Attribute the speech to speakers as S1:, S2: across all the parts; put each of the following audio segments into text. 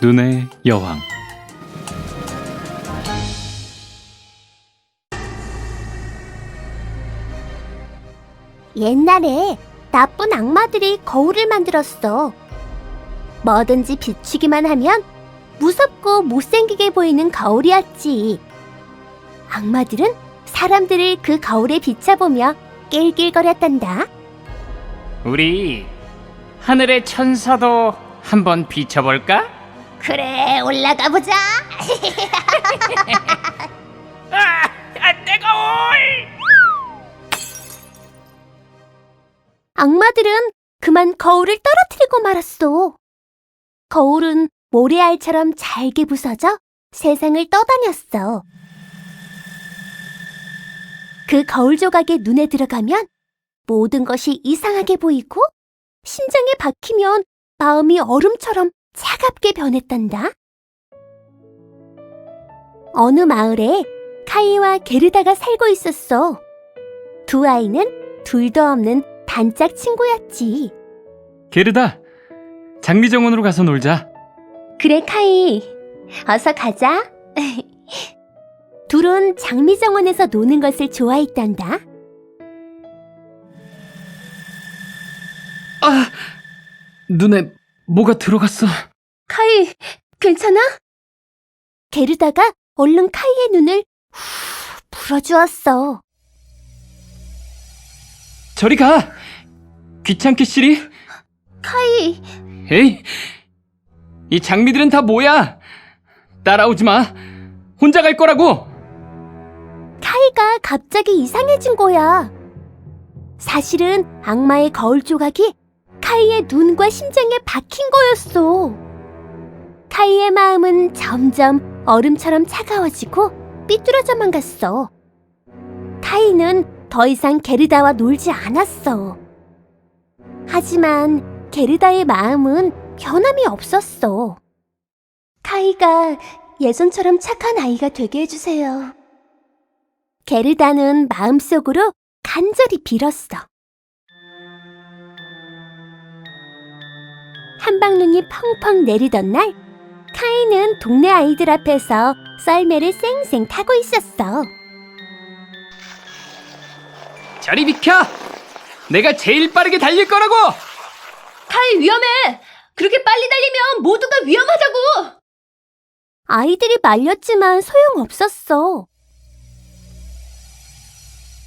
S1: 눈의 여왕
S2: 옛날에 나쁜 악마들이 거울을 만들었어. 뭐든지 비추기만 하면 무섭고 못생기게 보이는 거울이었지. 악마들은 사람들을 그 거울에 비춰보며 낄낄거렸단다.
S3: 우리 하늘의 천사도 한번 비춰볼까?
S2: 그래, 올라가 보자.
S3: 아, 아, 내 거울!
S2: 악마들은 그만 거울을 떨어뜨리고 말았어. 거울은 모래알처럼 잘게 부서져 세상을 떠다녔어. 그 거울 조각이 눈에 들어가면 모든 것이 이상하게 보이고 심장에 박히면 마음이 얼음처럼 차갑게 변했단다. 어느 마을에 카이와 게르다가 살고 있었어. 두 아이는 둘도 없는 단짝 친구였지.
S1: 게르다 장미 정원으로 가서 놀자
S2: 그래, 카이. 어서 가자. 둘은 장미 정원에서 노는 것을 좋아했단다.
S1: 아 눈에 뭐가 들어갔어?
S2: 카이, 괜찮아? 게르다가 얼른 카이의 눈을 후 풀어주었어.
S1: 저리 가! 귀찮게 시리.
S2: 카이,
S1: 에이 이 장미들은 다 뭐야? 따라오지 마. 혼자 갈 거라고.
S2: 카이가 갑자기 이상해진 거야. 사실은 악마의 거울 조각이 카이의 눈과 심장에 박힌 거였어. 카이의 마음은 점점 얼음처럼 차가워지고 삐뚤어져만 갔어. 카이는 더 이상 게르다와 놀지 않았어. 하지만 게르다의 마음은 변함이 없었어. 카이가 예전처럼 착한 아이가 되게 해주세요. 게르다는 마음속으로 간절히 빌었어. 한방눈이 펑펑 내리던 날, 카이는 동네 아이들 앞에서 썰매를 쌩쌩 타고 있었어.
S1: 저리 비켜 내가 제일 빠르게 달릴 거라고
S2: 카이 위험해! 그렇게 빨리 달리면 모두가 위험하다고! 아이들이 말렸지만 소용없었어.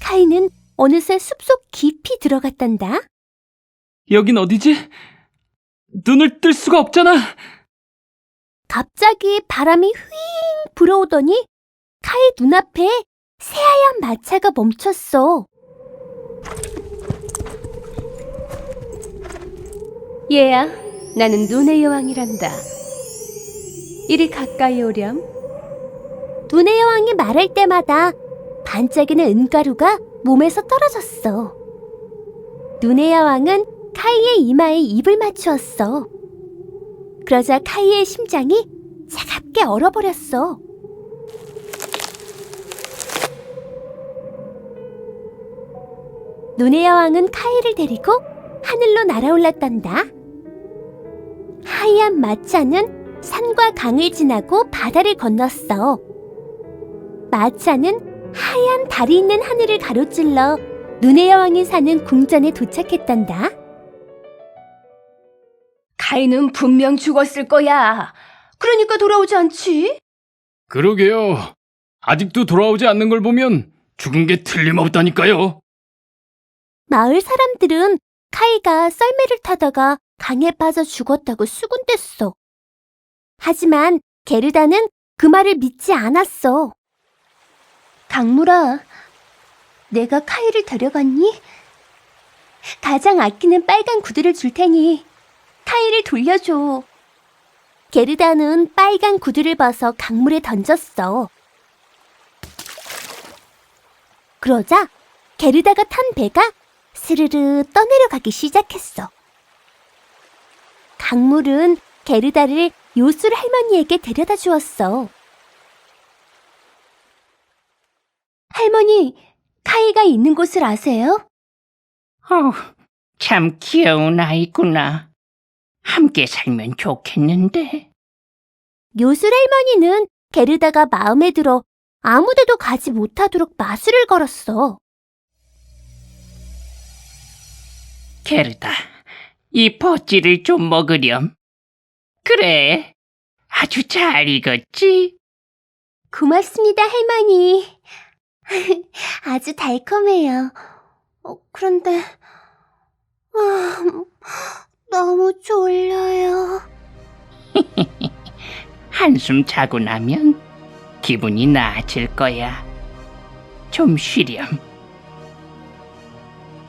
S2: 카이는 어느새 숲속 깊이 들어갔단다.
S1: 여긴 어디지? 눈을 뜰 수가 없잖아
S2: 갑자기 바람이 휘잉 불어오더니 카이 눈앞에 새하얀 마차가 멈췄어.
S4: 얘야, 나는 눈의 여왕이란다. 이리 가까이 오렴.
S2: 눈의 여왕이 말할 때마다 반짝이는 은가루가 몸에서 떨어졌어. 눈의 여왕은 카이의 이마에 입을 맞추었어. 그러자 카이의 심장이 차갑게 얼어버렸어. 눈의 여왕은 카이를 데리고 하늘로 날아올랐단다. 하얀 마차는 산과 강을 지나고 바다를 건넜어. 마차는 하얀 달이 있는 하늘을 가로질러 눈의 여왕이 사는 궁전에 도착했단다.
S4: 카이는 분명 죽었을 거야. 그러니까 돌아오지 않지?
S1: 그러게요 아직도 돌아오지 않는 걸 보면 죽은 게 틀림없다니까요
S2: 마을 사람들은 카이가 썰매를 타다가 강에 빠져 죽었다고 수군댔어. 하지만 게르다는 그 말을 믿지 않았어. 강물아, 내가 카이를 데려갔니? 가장 아끼는 빨간 구두를 줄 테니 카이를 돌려줘. 게르다는 빨간 구두를 벗어 강물에 던졌어. 그러자 게르다가 탄 배가 스르르 떠내려가기 시작했어. 강물은 게르다를 요술 할머니에게 데려다 주었어. 할머니, 카이가 있는 곳을 아세요?
S3: 어, 참 귀여운 아이구나. 함께 살면 좋겠는데.
S2: 요술 할머니는 게르다가 마음에 들어 아무데도 가지 못하도록 마술을 걸었어.
S3: 게르다, 이 버찌를 좀 먹으렴. 그래, 아주 잘 익었지?
S2: 고맙습니다, 할머니. 아주 달콤해요. 어, 그런데, 아,
S3: 한숨 자고 나면 기분이 나아질 거야. 좀 쉬렴.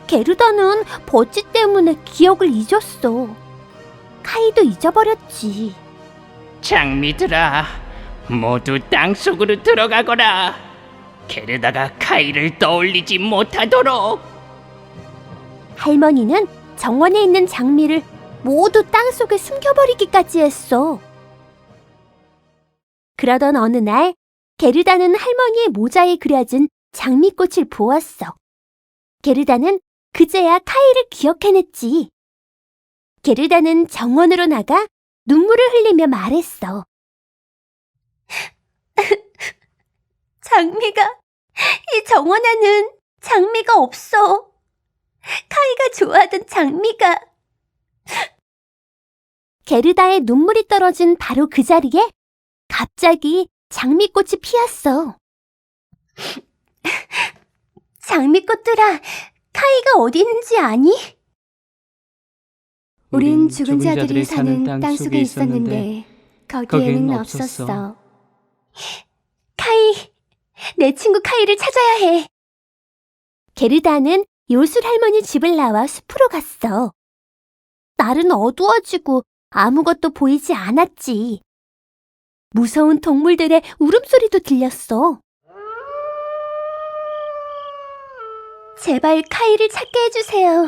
S2: 게르다는 버찌 때문에 기억을 잊었어. 카이도 잊어버렸지.
S3: 장미들아, 모두 땅속으로 들어가거라. 게르다가 카이를 떠올리지 못하도록.
S2: 할머니는 정원에 있는 장미를 모두 땅속에 숨겨버리기까지 했어. 그러던 어느 날, 게르다는 할머니의 모자에 그려진 장미꽃을 보았어. 게르다는 그제야 카이를 기억해냈지. 게르다는 정원으로 나가 눈물을 흘리며 말했어. 장미가, 이 정원에는 장미가 없어. 카이가 좋아하던 장미가. 게르다의 눈물이 떨어진 바로 그 자리에 갑자기 장미꽃이 피었어. 장미꽃들아, 카이가 어디 있는지 아니? 우린 죽은 자들이 사는 땅 속에 있었는데 거기에는 없었어. 카이, 내 친구 카이를 찾아야 해. 게르다는 요술 할머니 집을 나와 숲으로 갔어. 날은 어두워지고 아무것도 보이지 않았지. 무서운 동물들의 울음소리도 들렸어. 제발 카이를 찾게 해주세요.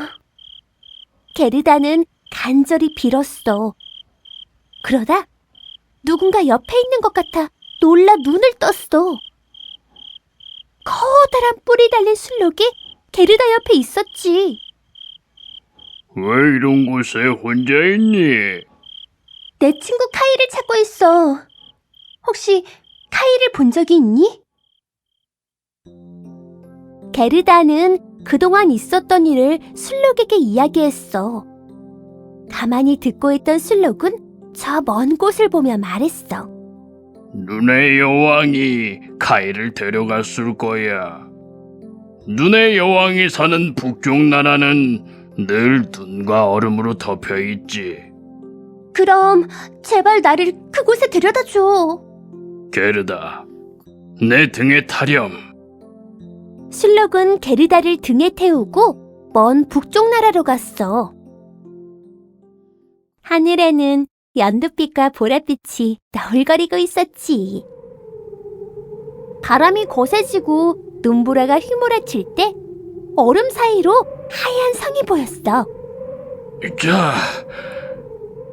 S2: 게르다는 간절히 빌었어. 그러다 누군가 옆에 있는 것 같아 놀라 눈을 떴어. 커다란 뿔이 달린 술록이 게르다 옆에 있었지.
S5: 왜 이런 곳에 혼자 있니?
S2: 내 친구 카이를 찾고 있어. 혹시 카이를 본 적이 있니? 게르다는 그동안 있었던 일을 술록에게 이야기했어. 가만히 듣고 있던 술록은 저 먼 곳을 보며 말했어.
S5: 눈의 여왕이 카이를 데려갔을 거야. 눈의 여왕이 사는 북쪽 나라는 늘 눈과 얼음으로 덮여 있지.
S2: 그럼 제발 나를 그곳에 데려다 줘.
S5: 게르다, 내 등에 타렴.
S2: 술록은 게르다를 등에 태우고 먼 북쪽 나라로 갔어. 하늘에는 연두빛과 보랏빛이 너울거리고 있었지. 바람이 거세지고 눈보라가 휘몰아칠 때 얼음 사이로 하얀 성이 보였어.
S5: 자,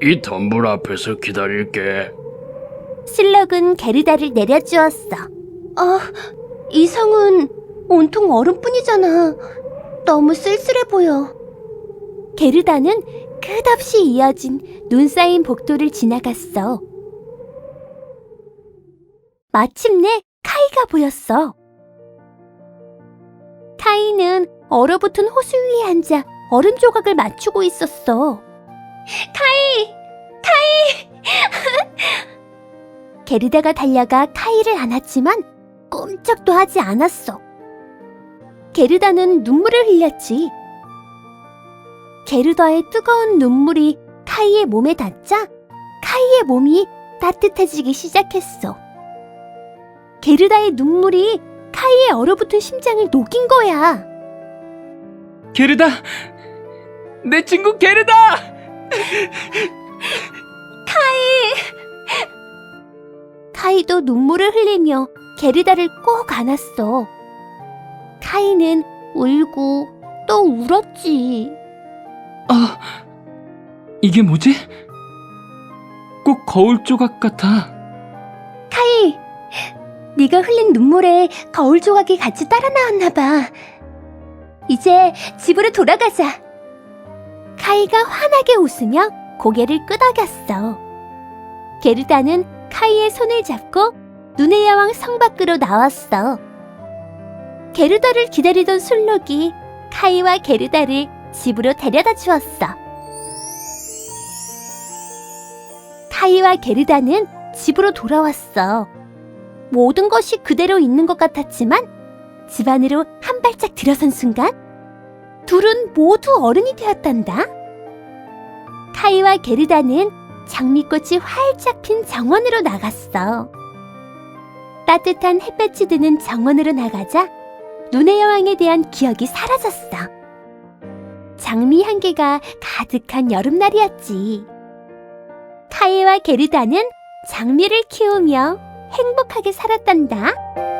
S5: 이 덤불 앞에서 기다릴게.
S2: 실록은 게르다를 내려주었어. 어, 이 성은 온통 얼음뿐이잖아. 너무 쓸쓸해 보여. 게르다는 끝없이 이어진 눈 쌓인 복도를 지나갔어. 마침내 카이가 보였어. 카이는 얼어붙은 호수 위에 앉아 얼음 조각을 맞추고 있었어. 카이! 카이! 게르다가 달려가 카이를 안았지만 꼼짝도 하지 않았어. 게르다는 눈물을 흘렸지. 게르다의 뜨거운 눈물이 카이의 몸에 닿자 카이의 몸이 따뜻해지기 시작했어. 게르다의 눈물이 카이의 얼어붙은 심장을 녹인 거야.
S1: 게르다! 내 친구 게르다!
S2: 카이도 눈물을 흘리며 게르다를 꼭 안았어. 카이는 울고 또 울었지.
S1: 아, 이게 뭐지? 꼭 거울 조각 같아.
S2: 카이, 네가 흘린 눈물에 거울 조각이 같이 따라 나왔나 봐. 이제 집으로 돌아가자. 카이가 환하게 웃으며 고개를 끄덕였어. 게르다는 카이의 손을 잡고 눈의 여왕 성 밖으로 나왔어. 게르다를 기다리던 술록이 카이와 게르다를 집으로 데려다 주었어. 카이와 게르다는 집으로 돌아왔어. 모든 것이 그대로 있는 것 같았지만 집 안으로 한 발짝 들어선 순간 둘은 모두 어른이 되었단다. 카이와 게르다는 장미꽃이 활짝 핀 정원으로 나갔어. 따뜻한 햇볕이 드는 정원으로 나가자 눈의 여왕에 대한 기억이 사라졌어. 장미 향기가 가득한 여름날이었지. 카이와 게르다는 장미를 키우며 행복하게 살았단다.